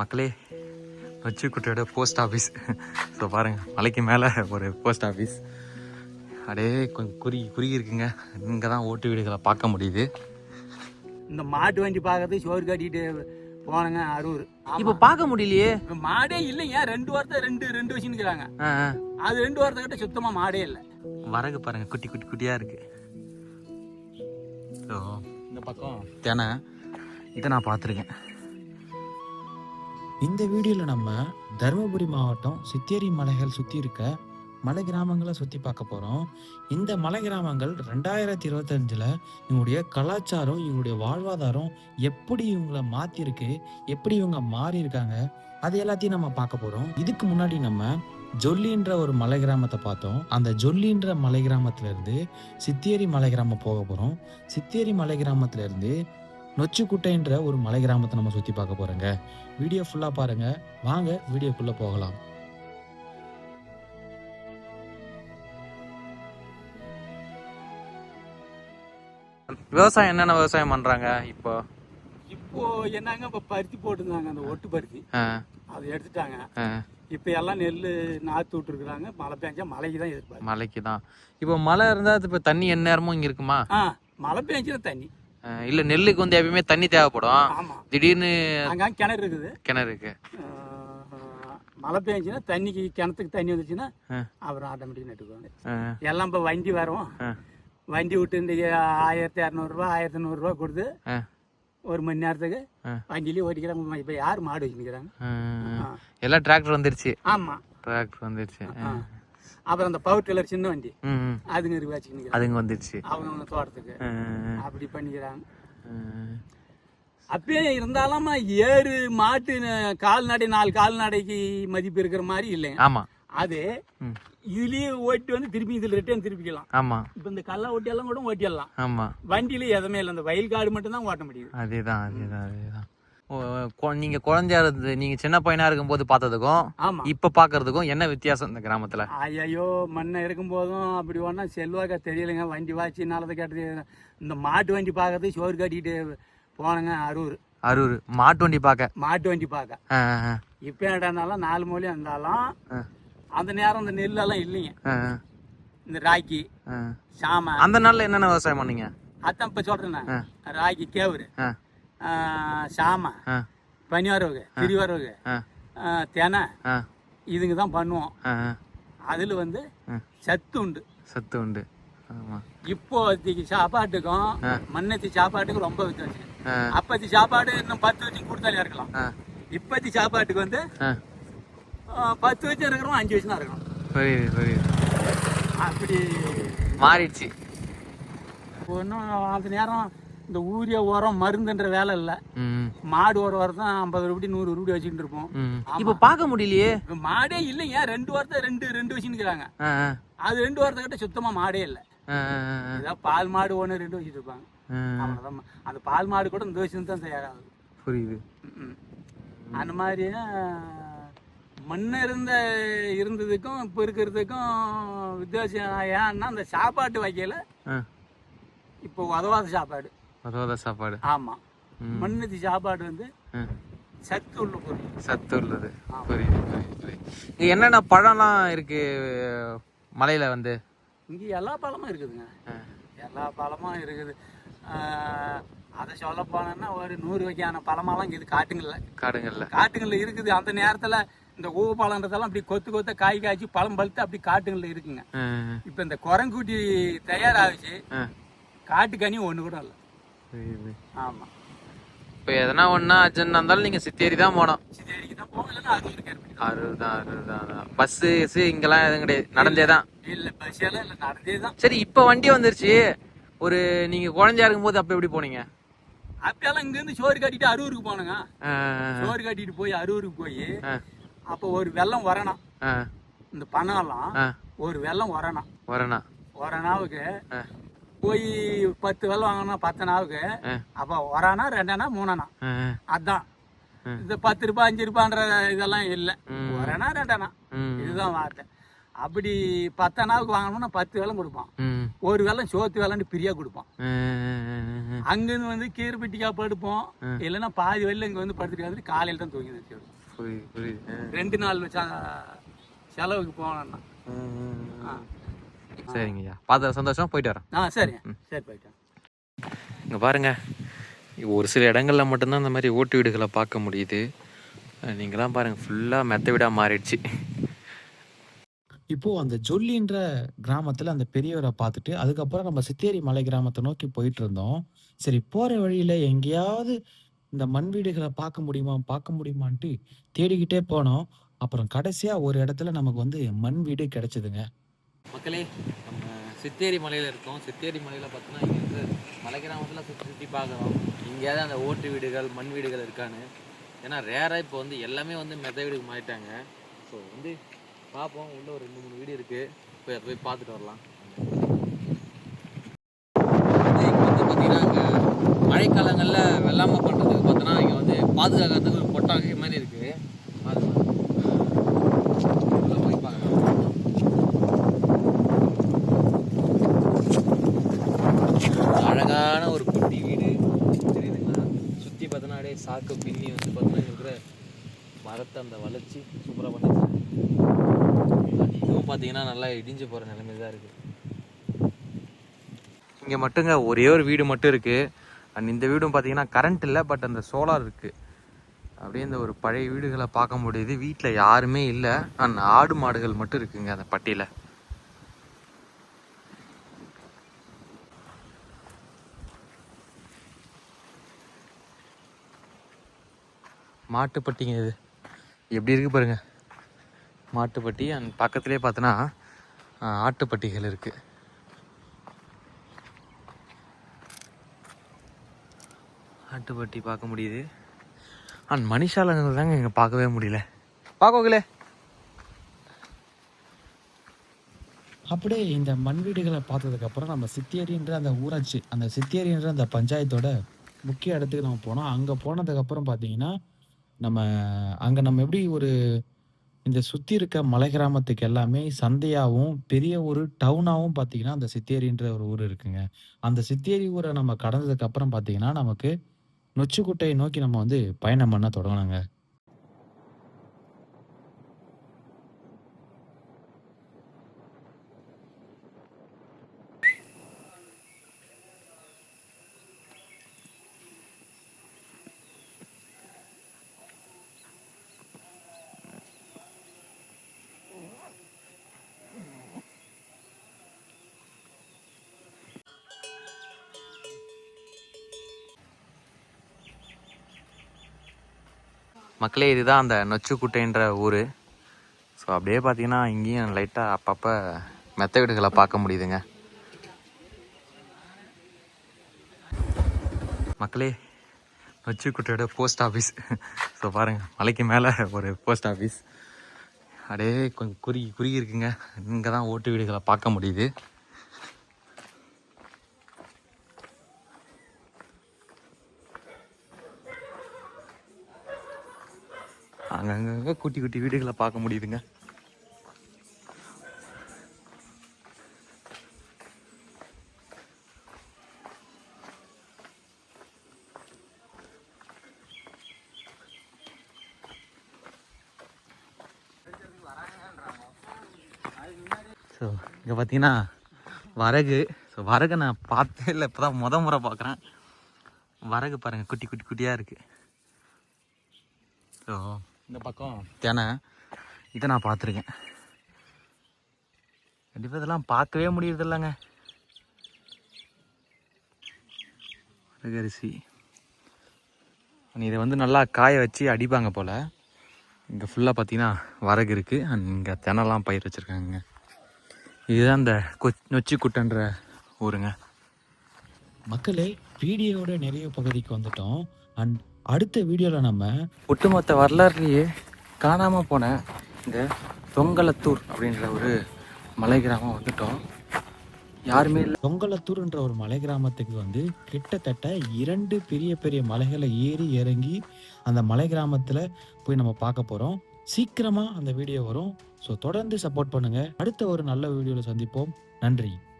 மக்களே நொச்சிக்குட்டையோட post office so பாருங்கள் மலைக்கு மேலே ஒரு போஸ்ட் ஆஃபீஸ் அப்படியே கொஞ்சம் குறுகி குறுகி இருக்குங்க. இங்கே தான் ஓட்டு வீடுகளை பார்க்க முடியுது. இந்த மாட்டு வண்டி பார்க்கறது சோறு கட்டிட்டு போனங்க அரூர். இப்போ பார்க்க முடியலையே. மாடே இல்லைங்க ரெண்டு வாரத்தை ரெண்டு ரெண்டு வச்சுருக்கிறாங்க. அது ரெண்டு வாரத்தை கிட்ட சுத்தமா மாடே இல்லை. வரகு பாருங்க குட்டி குட்டி குட்டியாக இருக்கு. ஸோ இந்த பக்கம். தினை. இதை நான் பார்த்துருக்கேன். இந்த வீடியோவில் நம்ம தருமபுரி மாவட்டம் சித்தேரி மலைகள் சுற்றி இருக்க மலை கிராமங்களை சுற்றி பார்க்க போகிறோம் இந்த மலை கிராமங்கள் ரெண்டாயிரத்தி இருபத்தஞ்சில் இவங்களுடைய கலாச்சாரம் இவங்களுடைய வாழ்வாதாரம் எப்படி இவங்களை மாற்றிருக்கு எப்படி இவங்க மாறி இருக்காங்க அது எல்லாத்தையும் நம்ம பார்க்க போகிறோம் இதுக்கு முன்னாடி நம்ம ஜொல்லின்ற ஒரு மலை கிராமத்தை பார்த்தோம். அந்த ஜொல்லின்ற மலை கிராமத்துல இருந்து சித்தேரி மலை கிராமம் போக போகிறோம் சித்தேரி மலை கிராமத்துல இருந்து நொச்சிக்குட்டைன்ற ஒரு மலை கிராமத்தை நம்ம சுற்றி பார்க்க போகிறோங்க வீடியோ ஃபுல்லாக பாருங்க. வாங்க வீடியோக்குள்ளே போகலாம். விவசாயம் என்னென்ன விவசாயம் பண்ணுறாங்க இப்போ? இப்போ என்னங்க இப்போ பருத்தி போட்டிருந்தாங்க அந்த ஒட்டு பருத்தி. அதை எடுத்துட்டாங்க. இப்போ எல்லாம் நெல் நாற்று விட்டுருக்குறாங்க. மழை பெஞ்சா மழைக்கு தான் எதிர்பார்க்கு மலைக்கு தான். இப்போ மழை இருந்தால் இப்போ தண்ணி எந்நேரமும் இங்கே இருக்குமா? ஆ மழை பெஞ்சுனா தண்ணி. இல்லை நெல்லுக்கு வந்து எப்பயுமே தண்ணி தேவைப்படும். திடீர்னு கிணறு இருக்குது. கிணறு இருக்கு. மழை பெஞ்சுன்னா தண்ணிக்கு கிணத்துக்கு தண்ணி வந்துச்சுன்னா. அப்புறம் ஆட்டோமேட்டிக் நட்டுக்குவாங்க. எல்லாம் இப்போ வண்டி வரும். வண்டி விட்டு இந்த ஆயிரத்தி இரநூறுவா ஆயிரத்தி நூறுரூவா கொடுத்து ஒரு மணி நேரத்துக்கு ஆ. வண்டியிலே ஓட்டிக்கிறாங்க. இப்போ யார் மாடு வச்சுக்கிறாங்க. எல்லாம் டிராக்டர் வந்துருச்சு. ஆமாம் டிராக்டர் வந்துருச்சு. அப்புறம் அந்த பவர் டில்லர் சின்ன வண்டி. அதுங்க இருக்கு வச்சுக்கிறாங்க அதுங்க வந்துருச்சு. அவங்க தோட்டத்துக்கு. அப்படி பண்ணிக்கிறாங்க. அப்பயே இருந்தாலும் ஏறு மாட்டு கால்நடை நாலு கால்நடைக்கு மதிப்பு இருக்கிற மாதிரி இல்லைங்க ஆமா. அது. இதுலயே ஓட்டி வந்து திருப்பி இதில் ரிட்டர்ன் திருப்பிக்கலாம். ஆமா. இப்போ இந்த கல்லை ஓட்டியெல்லாம் கூட ஓட்டிடலாம். ஆமா. வண்டியில எதுவுமே இல்லை. இந்த வயல் காடு மட்டும் தான் ஓட்ட முடியுது அதேதான் அதேதான் அதேதான். ஓ, கொ- நீங்க குழந்தையா இருந்து நீங்க சின்ன பையனா இருக்கும்போது பார்த்ததுக்கும் இப்ப பாக்குறதுக்கும் என்ன வித்தியாசம் இந்த கிராமத்துல? ஐயோ மண்ணை இருக்கும் போதும் அப்படி ஒன்றா செல்வாக்கா தெரியலைங்க. வண்டி வாச்சி நல்லதை கேட்டது இந்த மாட்டு வண்டி பார்க்கறது சோறு கட்டிட்டு போனங்க அரூர். அரூர். மாட்டு வண்டி பார்க்க? மாட்டு வண்டி பார்க்க. இப்போ என்னடானாலும் நாலு மூலையும் இருந்தாலும் அந்த நேரம் இந்த நெல்லெல்லாம் இல்லைங்க. இந்த ராக்கி. சாமை. அந்த நாள்ல என்னென்ன விவசாயம் பண்ணீங்க? அதான் இப்போ சொல்கிறேன். ராக்கி கேவுரு. சாமை ஆ, பனிவரவு திருவரவு ஆ, தெனை இதுங்க தான் பண்ணுவோம். அதில் வந்து. சத்து உண்டு சத்து உண்டு இப்போதைக்கு சாப்பாட்டுக்கும். மண்ணத்தி சாப்பாட்டுக்கும் ரொம்ப வித்தியாசம் அப்பத்தி சாப்பாடு இன்னும் பத்து வச்சு கொடுத்தாலே இருக்கலாம் இப்பத்தி சாப்பாட்டுக்கு வந்து பத்து வச்சு இருக்கிறோம் அஞ்சு வச்சு தான் இருக்கணும் புரியுது புரியுது அப்படி மாறிடுச்சு ஒன்றும் அந்த நேரம் இந்த ஊரிய உரம் மருந்துன்ற வேலை இல்லை. மாடு ஒரு வாரம் தான் ஐம்பது ரூபாய் நூறு ரூபாய் வச்சுட்டு இருப்போம். இப்ப பார்க்க முடியலையே. மாடே இல்லைங்க. ரெண்டு வாரத்தை ரெண்டு ரெண்டு ஆ, அது ரெண்டு வாரத்தை கிட்ட சுத்தமாக மாடே இல்லை. ஏதாவது பால் மாடு ஒன்று ரெண்டு வச்சுட்டு இருப்பாங்க. ஆ. அவ்வளோதான் அந்த பால் மாடு கூட இந்த வருஷம் தான் தயாராகுது புரியுது. அந்த மாதிரி முன்ன இருந்த இருந்ததுக்கும் இப்போ இருக்கிறதுக்கும் வித்தியாசம் ஏன்னா அந்த சாப்பாட்டு வகையில் இப்போ உதவாத சாப்பாடு. உதவாத சாப்பாடு. ஆமாம் ம். மண்ணத்தி சாப்பாடு வந்து சத்து உள்ள பொருள். சத்து உள்ளது. புரியுது புரியுது இங்க என்னென்ன பழம்லாம் இருக்கு மலையில வந்து? இங்கே எல்லா பழமும் இருக்குதுங்க. எல்லா பழமும் இருக்குது. அதை சொல்ல போனோன்னா ஒரு நூறு வகையான பழமெல்லாம் இங்கே இது காட்டுங்கள்ல. காடுங்கள்ல. காட்டுங்களில் இருக்குது. அந்த நேரத்தில் இந்த ஊவ பழன்றதெல்லாம் அப்படி கொத்து கொத்த காய் காய்ச்சி பழம் பழுத்து அப்படி காட்டுங்களில் இருக்குங்க. இப்போ இந்த குரங்குட்டி தயாராகிச்சு காட்டுக்கனி ஒன்று கூட இல்லை. ஆமாம் இப்போ எதனா ஒன்றா அர்ஜென்ட் இருந்தாலும் நீங்கள் சித்தேரி தான் போனோம் அறுபது தான் அறுபது தான் பஸ்ஸு கிஸ்ஸு இங்கெல்லாம் எதுவும் கிடையாது. நடந்தே தான். இல்லை பஸ் எல்லாம் இல்லை நடந்தே தான். சரி இப்போ வண்டி வந்துருச்சு. ஒரு நீங்கள் குழந்தையா இருக்கும்போது அப்போ எப்படி போனீங்க? அப்பெல்லாம் இங்கேருந்து சோறு கட்டிட்டு அரூருக்கு போனோங்க. சோறு கட்டிட்டு போய் அரூருக்கு போய் அப்போ ஒரு வெள்ளம் வரணும். இந்த பணம்லாம் ஆ, ஒரு வெள்ளம் வரணும். நாவுக்கு ஆ, போய் பத்து வெள்ளம் வாங்கினா பத்து நாவுக்கு அப்போ ஒரானா ரெண்டானா மூணானா. அதான். இந்த பத்து ரூபாய் அஞ்சு ரூபான்ற இதெல்லாம் இல்லை. ஒரானா ரெண்டானா. இதுதான் வார்த்தை. அப்படி பத்து நாளுக்கு வாங்கணும்னா பத்து வேலம் கொடுப்பான். ஒரு வேலம் சோத்து வேலைன்னு பிரியா கொடுப்பான். அங்கேருந்து வந்து கீரைப்பட்டிக்கா படுப்போம். இல்லைன்னா பாதி வெளில இங்கே வந்து படுத்துட்டு காலையில் தான் தூங்கி வச்சு ரெண்டு நாள் செலவுக்கு போனோம்னா. சரிங்கய்யா. பார்த்த சந்தோஷம்? போயிட்டு வரேன். ஆ சரி சரி போயிட்டேன் இங்கே பாருங்க. ஒரு சில இடங்கள்ல மட்டும்தான் இந்த மாதிரி ஓட்டு வீடுகளை பார்க்க முடியுது. நீங்களாம் பாருங்க ஃபுல்லாக மெத்த வீடாக மாறிடுச்சு. இப்போ அந்த ஜொல்லின்ற கிராமத்துல அந்த பெரியவரை பார்த்துட்டு அதுக்கப்புறம் நம்ம சித்தேரி மலை கிராமத்தை நோக்கி போயிட்டு இருந்தோம். சரி போற வழியில எங்கேயாவது இந்த மண் வீடுகளை பார்க்க முடியுமா பார்க்க முடியுமான்ட்டு தேடிக்கிட்டே போனோம். அப்புறம் கடைசியா ஒரு இடத்துல நமக்கு வந்து மண் வீடு கிடைச்சதுங்க. மக்களே நம்ம சித்தேரி மலையில் இருக்கோம். சித்தேரி மலையில் பார்த்தோன்னா இங்கே வந்து மலை கிராமத்தில் சுற்றி சுற்றி பார்க்குறோம். இங்கேயாவது அந்த ஓட்டு வீடுகள் மண் வீடுகள் இருக்கான்னு. ஏன்னா ரேராக இப்போ வந்து எல்லாமே வந்து மெத வீடுக்கு மாறிட்டாங்க. ஸோ வந்து பார்ப்போம். உள்ள ஒரு ரெண்டு மூணு வீடு இருக்குது போய் அதை போய் பார்த்துட்டு வரலாம். இப்போ வந்து பார்த்தீங்கன்னா இங்கே மழைக்காலங்களில் வெள்ளாமை பண்ணுறதுக்கு பார்த்தோன்னா இங்கே வந்து பாதுகாக்கிறதுக்கு ஒரு கொட்டாகை மாதிரி இருக்குது அது உள்ள போய் பார்க்கலாம் அழகான ஒரு குட்டி வீடு தெரியுதுங்களா சுற்றி அப்படியே சாக்கு பின்னி வந்து பார்த்தீங்கன்னா இருக்கிற மரத்தை அந்த வளர்ச்சி சூப்பராக பண்ணிருக்காங்க இதுவும் பார்த்தீங்கன்னா நல்லா இடிஞ்சு போகிற நிலைமை தான் இருக்குது இங்கே மட்டுங்க ஒரே ஒரு வீடு மட்டும் இருக்குது அண்ட் இந்த வீடும் பார்த்தீங்கன்னா கரண்ட் இல்லை பட் அந்த சோலார் இருக்குது அப்படியே இந்த ஒரு பழைய வீடுகளை பார்க்க முடியுது. வீட்டில் யாருமே இல்லை. அண்ட் ஆடு மாடுகள் மட்டும் இருக்குங்க அந்த பட்டியில். மாட்டுப்பட்டிங்க இது. எப்படி இருக்குது பாருங்கள் மாட்டுப்பட்டி அண்ட் பக்கத்துலேயே பார்த்தோன்னா ஆட்டுப்பட்டிகள் இருக்குது ஆட்டுப்பட்டி பார்க்க முடியுது. அண்ட் மணிஷாலங்கள் தாங்க இங்கே பார்க்கவே முடியல. பார்க்கோங்களே அப்படியே இந்த மண் வீடுகளை பார்த்ததுக்கப்புறம் நம்ம சித்தியரின்ற அந்த ஊராட்சி அந்த சித்தியரின்ற அந்த பஞ்சாயத்தோட முக்கிய இடத்துக்கு நம்ம போனோம். அங்கே போனதுக்கப்புறம் பார்த்தீங்கன்னா நம்ம அங்கே நம்ம எப்படி ஒரு இந்த சுற்றி இருக்க மலை கிராமத்துக்கு எல்லாமே சந்தையாகவும் பெரிய ஒரு டவுனாகவும் பார்த்தீங்கன்னா அந்த சித்தேரின்ற ஒரு ஊர் இருக்குங்க. அந்த சித்தேரி ஊரை நம்ம கடந்ததுக்கு அப்புறம் பார்த்தீங்கன்னா நமக்கு நொச்சிக்குட்டையை நோக்கி நம்ம வந்து பயணம் பண்ண தொடங்கினாங்க. மக்களே இதுதான் அந்த நொச்சுக்குட்டைன்ற ஊர். ஸோ அப்படியே பார்த்தீங்கன்னா இங்கேயும் லைட்டாக அப்பப்போ மெத்த வீடுகளை பார்க்க முடியுதுங்க. மக்களே நொச்சிக்குட்டையோட போஸ்ட் ஆஃபீஸ் ஸோ பாருங்கள் மலைக்கு மேலே ஒரு போஸ்ட் ஆஃபீஸ் அப்படியே கொஞ்சம் குறுகி குறுகி இருக்குங்க. இங்கே தான் ஓட்டு வீடுகளை பார்க்க முடியுது. அங்கங்க குட்டி குட்டி வீடுகளை பார்க்க முடியுதுங்க. ஸோ இங்கே பார்த்தீங்கன்னா வரகு. ஸோ வரகு நான் பார்த்தே இல்லை இப்போ தான் முத முறை பார்க்குறேன். வரகு பாருங்கள் குட்டி குட்டி குட்டியாக இருக்குது ஸோ இந்த பக்கம். தினை இதை நான் பார்த்துருக்கேன். கண்டிப்பாக இதெல்லாம் பார்க்கவே முடியறது இல்லைங்க அரிசி இதை வந்து நல்லா காய வச்சு அடிப்பாங்க போல். இங்கே ஃபுல்லாக பார்த்தீங்கன்னா வரகு இருக்குது அண்ட் இங்கே தினைலாம் பயிர் வச்சுருக்காங்க இதுதான் இந்த கொ நொச்சி குட்டன்ற ஊருங்க. மக்களே வீடியோவோட நிறைய பகுதிக்கு வந்துட்டோம். அண்ட் அடுத்த வீடியோவில் நம்ம ஒட்டுமொத்த வரலாறுலேயே காணாமல் போன இந்த தொங்கலத்தூர் அப்படின்ற ஒரு மலை கிராமம் வந்துட்டோம். யாருமே இல்லை. பொங்கலத்தூர்ன்ற ஒரு மலை கிராமத்துக்கு வந்து கிட்டத்தட்ட இரண்டு பெரிய பெரிய மலைகளை ஏறி இறங்கி அந்த மலை கிராமத்தில் போய் நம்ம பார்க்க போகிறோம் சீக்கிரமாக அந்த வீடியோ வரும். ஸோ தொடர்ந்து சப்போர்ட் பண்ணுங்க. அடுத்த ஒரு நல்ல வீடியோவில் சந்திப்போம். நன்றி.